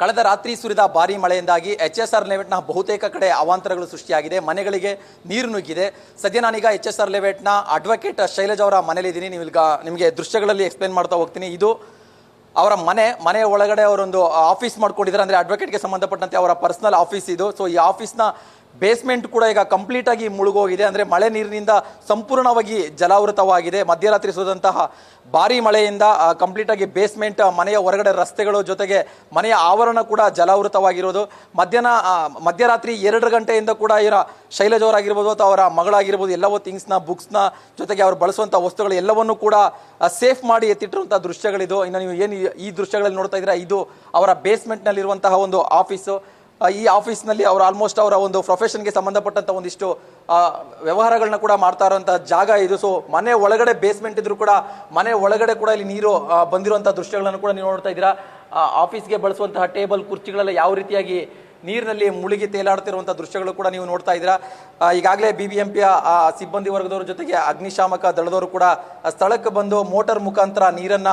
ಕಳೆದ ರಾತ್ರಿ ಸುರಿದ ಭಾರಿ ಮಳೆಯಿಂದಾಗಿ ಎಚ್ ಎಸ್ ಆರ್ ಲೆವೆಟ್ನ ಬಹುತೇಕ ಕಡೆ ಅವಾಂತರಗಳು ಸೃಷ್ಟಿಯಾಗಿದೆ. ಮನೆಗಳಿಗೆ ನೀರು ನುಗ್ಗಿದೆ. ಸದ್ಯ ನಾನೀಗ ಎಚ್ ಎಸ್ ಆರ್ ಲೆವೆಟ್ನ ಅಡ್ವೊಕೇಟ್ ಶೈಲಜ್ ಅವರ ಮನೇಲಿದ್ದೀನಿ. ನೀವು ಈಗ ನಿಮಗೆ ದೃಶ್ಯಗಳಲ್ಲಿ ಎಕ್ಸ್ಪ್ಲೇನ್ ಮಾಡ್ತಾ ಹೋಗ್ತೀನಿ. ಇದು ಅವರ ಮನೆ ಮನೆ ಒಳಗಡೆ ಅವರೊಂದು ಆಫೀಸ್ ಮಾಡ್ಕೊಂಡಿದ್ದಾರೆ. ಅಂದರೆ ಅಡ್ವೊಕೇಟ್ಗೆ ಸಂಬಂಧಪಟ್ಟಂತೆ ಅವರ ಪರ್ಸನಲ್ ಆಫೀಸ್ ಇದು. ಸೊ ಈ ಆಫೀಸ್ನ ಬೇಸ್ಮೆಂಟ್ ಕೂಡ ಈಗ ಕಂಪ್ಲೀಟ್ ಆಗಿ ಮುಳುಗೋಗಿದೆ. ಅಂದರೆ ಮಳೆ ನೀರಿನಿಂದ ಸಂಪೂರ್ಣವಾಗಿ ಜಲಾವೃತವಾಗಿದೆ. ಮಧ್ಯರಾತ್ರಿ ಸುರಿದಂತಹ ಭಾರಿ ಮಳೆಯಿಂದ ಕಂಪ್ಲೀಟ್ ಆಗಿ ಬೇಸ್ಮೆಂಟ್ ಮನೆಯ ಹೊರಗಡೆ ರಸ್ತೆಗಳು ಜೊತೆಗೆ ಮನೆಯ ಆವರಣ ಕೂಡ ಜಲಾವೃತವಾಗಿರೋದು. ಮಧ್ಯಾಹ್ನ ಮಧ್ಯರಾತ್ರಿ ಎರಡು ಗಂಟೆಯಿಂದ ಕೂಡ ಇವರ ಶೈಲಜವರಾಗಿರ್ಬೋದು ಅಥವಾ ಅವರ ಮಗಳಾಗಿರ್ಬೋದು, ಎಲ್ಲವೂ ಥಿಂಗ್ಸ್ನ ಬುಕ್ಸ್ನ ಜೊತೆಗೆ ಅವರು ಬಳಸುವಂಥ ವಸ್ತುಗಳು ಎಲ್ಲವನ್ನೂ ಕೂಡ ಸೇಫ್ ಮಾಡಿ ಎತ್ತಿಟ್ಟಿರುವಂಥ ದೃಶ್ಯಗಳಿದು. ಇನ್ನು ನೀವು ಏನು ಈ- ದೃಶ್ಯಗಳಲ್ಲಿ ನೋಡ್ತಾ ಇದ್ದೀರಾ, ಇದು ಅವರ ಬೇಸ್ಮೆಂಟ್ನಲ್ಲಿರುವಂತಹ ಒಂದು ಆಫೀಸು ಈ ಆಫೀಸ್ನಲ್ಲಿ ಅವರು ಆಲ್ಮೋಸ್ಟ್ ಅವರ ಒಂದು ಪ್ರೊಫೆಷನ್ಗೆ ಸಂಬಂಧಪಟ್ಟಂತ ಒಂದಿಷ್ಟು ವ್ಯವಹಾರಗಳನ್ನ ಕೂಡ ಮಾಡ್ತಾ ಇರುವಂತಹ ಜಾಗ ಇದು. ಸೊ ಮನೆ ಒಳಗಡೆ ಬೇಸ್ಮೆಂಟ್ ಇದ್ರು ಕೂಡ, ಮನೆ ಒಳಗಡೆ ಕೂಡ ಇಲ್ಲಿ ನೀರು ಬಂದಿರುವಂತಹ ದೃಶ್ಯಗಳನ್ನು ಕೂಡ ನೀವು ನೋಡ್ತಾ ಇದ್ದೀರಾ. ಆಫೀಸ್ಗೆ ಬಳಸುವಂತಹ ಟೇಬಲ್ ಕುರ್ಚಿಗಳೆಲ್ಲ ಯಾವ ರೀತಿಯಾಗಿ ನೀರಿನಲ್ಲಿ ಮುಳುಗಿ ತೇಲಾಡ್ತಿರುವಂಥ ದೃಶ್ಯಗಳು ಕೂಡ ನೀವು ನೋಡ್ತಾ ಇದ್ದೀರಾ. ಈಗಾಗಲೇ ಬಿ ಬಿ ಎಂ ಪಿಯ ಸಿಬ್ಬಂದಿ ವರ್ಗದವರ ಜೊತೆಗೆ ಅಗ್ನಿಶಾಮಕ ದಳದವರು ಕೂಡ ಸ್ಥಳಕ್ಕೆ ಬಂದು ಮೋಟಾರ್ ಮುಖಾಂತರ ನೀರನ್ನ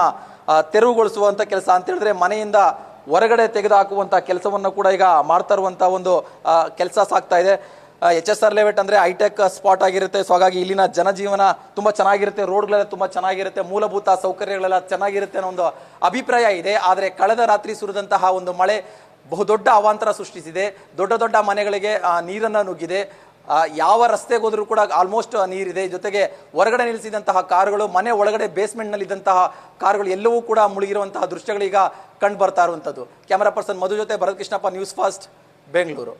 ತೆರವುಗೊಳಿಸುವಂಥ ಕೆಲಸ ಅಂತ ಹೇಳಿದ್ರೆ ಮನೆಯಿಂದ ಹೊರಗಡೆ ತೆಗೆದು ಹಾಕುವಂಥ ಕೆಲಸವನ್ನು ಕೂಡ ಈಗ ಮಾಡ್ತಾ ಇರುವಂಥ ಒಂದು ಕೆಲಸ ಸಾಗ್ತಾ ಇದೆ. ಎಚ್ ಎಸ್ ಆರ್ ಲೆವೆಟ್ ಅಂದರೆ ಹೈಟೆಕ್ ಸ್ಪಾಟ್ ಆಗಿರುತ್ತೆ. ಸೊ ಹಾಗಾಗಿ ಇಲ್ಲಿನ ಜನಜೀವನ ತುಂಬ ಚೆನ್ನಾಗಿರುತ್ತೆ. ರೋಡ್ಗಳೆಲ್ಲ ತುಂಬ ಚೆನ್ನಾಗಿರುತ್ತೆ. ಮೂಲಭೂತ ಸೌಕರ್ಯಗಳೆಲ್ಲ ಚೆನ್ನಾಗಿರುತ್ತೆ ಅನ್ನೋ ಒಂದು ಅಭಿಪ್ರಾಯ ಇದೆ. ಆದರೆ ಕಳೆದ ರಾತ್ರಿ ಸುರಿದಂತಹ ಒಂದು ಮಳೆ ಬಹುದೊಡ್ಡ ಅವಾಂತರ ಸೃಷ್ಟಿಸಿದೆ. ದೊಡ್ಡ ದೊಡ್ಡ ಮನೆಗಳಿಗೆ ನೀರನ್ನು ನುಗ್ಗಿದೆ. ಯಾವ ರಸ್ತೆಗೆ ಹೋದರೂ ಕೂಡ ಆಲ್ಮೋಸ್ಟ್ ನೀರಿದೆ ಜೊತೆಗೆ ಹೊರಗಡೆ ನಿಲ್ಲಿಸಿದಂತಹ ಕಾರುಗಳು, ಮನೆ ಒಳಗಡೆ ಬೇಸ್ಮೆಂಟ್ನಲ್ಲಿದ್ದಂತಹ ಕಾರುಗಳು ಎಲ್ಲವೂ ಕೂಡ ಮುಳುಗಿರುವಂತಹ ದೃಶ್ಯಗಳೀಗ ಕಂಡು ಬರ್ತಾ ಇರುವಂಥದ್ದು. ಕ್ಯಾಮರಾ ಪರ್ಸನ್ ಮಧು ಜೊತೆ ಭರತ್ ಕೃಷ್ಣಪ್ಪ ನ್ಯೂಸ್ ಫಾಸ್ಟ್ ಬೆಂಗಳೂರು